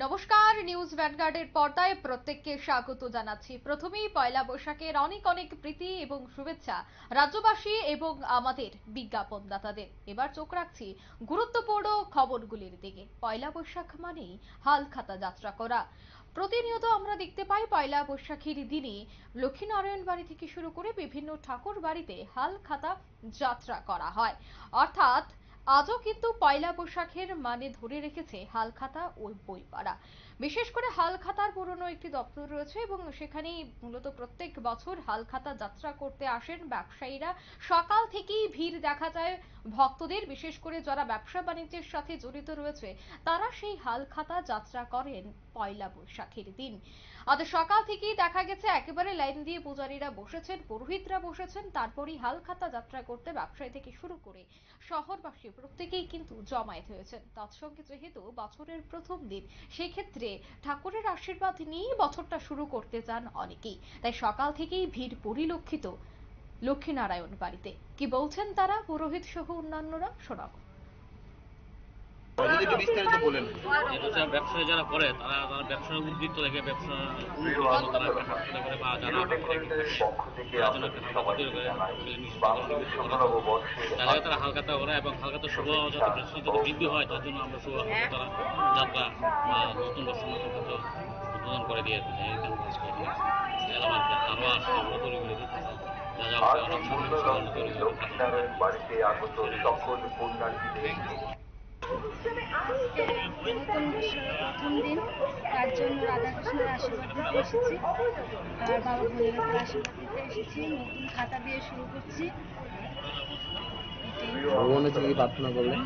নমস্কার, নিউজ ভ্যানগার্ডের পর্দায় প্রত্যেককে স্বাগত জানাচ্ছি। প্রথমেই পয়লা বৈশাখের অনেক অনেক প্রীতি এবং শুভেচ্ছা রাজ্যবাসী এবং আমাদের বিজ্ঞাপনদাতাদের। এবার চোখ রাখছি গুরুত্বপূর্ণ খবরগুলির দিকে। পয়লা বৈশাখ মানেই হালখাতা যাত্রা করা। প্রতিনিয়ত আমরা দেখতে পাই পয়লা বৈশাখীর দিনে লক্ষ্মীনারায়ণ বাড়ি থেকে শুরু করে বিভিন্ন ঠাকুর বাড়িতে হালখাতা যাত্রা করা হয়। অর্থাৎ আজও কিন্তু পয়লা বৈশাখের মানে ধরে রেখেছে হালখাতা ও বইপাড়া। বিশেষ করে হালখাতার পুরনো একটি দপ্তর রয়েছে এবং সেখানেই মূলত প্রত্যেক বছর হালখাতা যাত্রা করতে আসেন ব্যবসায়ীরা। সকাল থেকেই ভিড় দেখা যায় ভক্তদের, বিশেষ করে যারা ব্যবসা বাণিজ্যের সাথে জড়িত রয়েছে, তারা সেই হালখাতা যাত্রা করেন পয়লা বৈশাখের দিন। আজ সকাল থেকেই দেখা গেছে, একেবারে লাইন দিয়ে পূজারীরা বসেছেন, পুরোহিতরা বসেছেন, তারপরই হালখাতা যাত্রা করতে ব্যবসায়ী থেকে শুরু করে শহরবাসী প্রত্যেকেই কিন্তু জমায়েত হয়েছেন। তৎসঙ্গে যেহেতু বছরের প্রথম দিন, সেক্ষেত্রে ঠাকুরের আশীর্বাদ নিয়ে বছরটা শুরু করতে চান অনেকেই। তাই সকাল থেকেই ভিড় পরিলক্ষিত লক্ষ্মীনারায়ণ বাড়িতে। কি বলছেন তারা? পুরোহিত সহ অন্যান্যরা শোনাবো। যদি একটু বিস্তারিত বলেন। এটা হচ্ছে যারা করে তারা তারা ব্যবসার উদ্বৃত্ত থেকে ব্যবসা তারা ব্যবসা করে বা যারা তারা তৈরি তাহলে তারা হালকাতা করে এবং হালকাতা শুভ যাতে যাতে বৃদ্ধি হয় তার জন্য আমরা শুভ হালকাতা যাত্রা বা নতুন বছর নতুন খাদ্য উদ্বোধন করে দিয়ে থাকি এই কাজ করি আরও আসলে আমরা তৈরি করে তৈরি লক্ষ্মীনারায়ণ বাড়িতে আগত সকল পুণ্যার্থীদের নতুন প্রথম দিন তার জন্য আশীর্বাদ এসেছি আর বাবা আশীর্বাদ এসেছি নতুন খাতা দিয়ে শুরু করছি। ভগবানের প্রার্থনা করলেন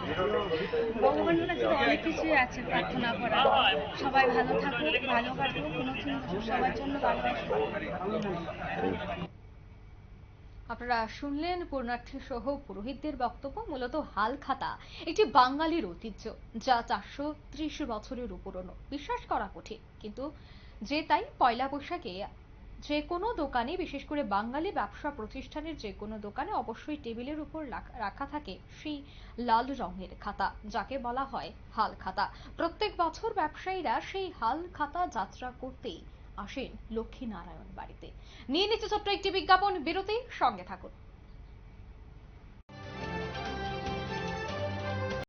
ভগবানের কাছে অনেক কিছুই আছে প্রার্থনা করা সবাই ভালো থাকুক, ভালো কাটুক নতুন সবার জন্য ভালো আপনারা শুনলেন পূর্ণার্থী সহ পুরোহিতদের বক্তব্য, মূলত হালখাতা একটি বাঙালির ঐতিহ্য, যা চারশো ত্রিশ বছরের পুরনো। বিশ্বাস করা কঠিন, কিন্তু যে তাই পয়লা বৈশাখে যে কোনো দোকানে, বিশেষ করে বাঙালি ব্যবসা প্রতিষ্ঠানের যে কোনো দোকানে অবশ্যই টেবিলের উপর রাখা থাকে সেই লাল রঙের খাতা, যাকে বলা হয় হাল খাতা। প্রত্যেক বছর ব্যবসায়ীরা সেই হাল খাতা যাত্রা করতেই আসেন লক্ষ্মী নারায়ণ বাড়িতে। নিয়ে নিচ্ছে ছোট্ট একটি বিজ্ঞাপন বিরতি সঙ্গে থাকুন।